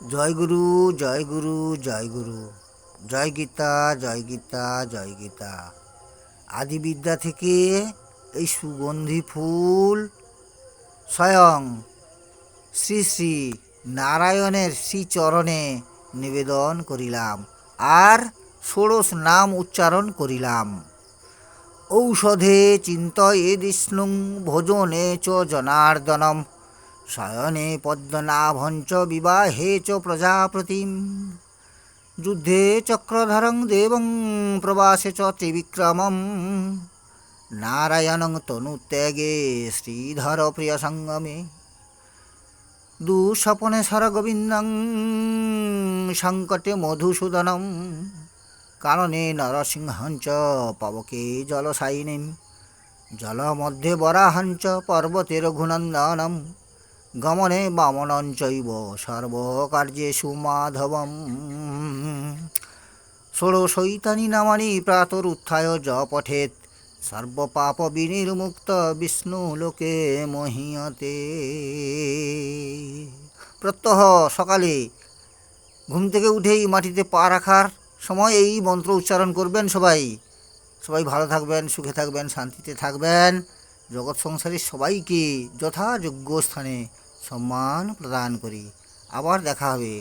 জয় গুরু জয় গুরু জয় গুরু। জয় গীতা জয় গীতা জয় গীতা। আদিবিদ্যা থেকে এই সুগন্ধি ফুল স্বয়ং শ্রী শ্রী নারায়ণের শ্রীচরণে নিবেদন করিলাম আর ষোড়শ নাম উচ্চারণ করিলাম। ঔষধে চিন্তয়ে বিষ্ণুং ভোজনে চ জনার্দনম। শয়নে পদ্মনাভঞ্চ বিবাহে চ প্রজাপতিম। যুদ্ধে চক্রধরং দেবং, প্রবাসে চ ত্রিবিক্রমম। নারায়ণং তনুত্যাগে শ্রীধর প্রিয় সঙ্গমে। দুঃস্বপনে সরগোবিন্দং সংকটে মধুসূদনম। কারণে নরসিংহঞ্চ, পবকে জলসায়িনীম। জলমধ্যে বরাহঞ্চ পর্বতের ঘুনন্দনম গমনে বামনঞ্চৈব সর্বকার্যেষু মাধবম ষোড়শৈতানি নামানি প্রাতরুত্থায় য পঠেত সর্বপাপ বিনির্মুক্ত বিষ্ণু লোকে মহিয়তে। প্রত্যহ সকালে ঘুম থেকে উঠেই মাটিতে পা রাখার সময় এই মন্ত্র উচ্চারণ করবেন সবাই। সবাই ভালো থাকবেন, সুখে থাকবেন, শান্তিতে থাকবেন। জগৎ সংসারের সবাইকে যথাযোগ্য স্থানে সম্মান প্রদান করি। আবার দেখা হবে।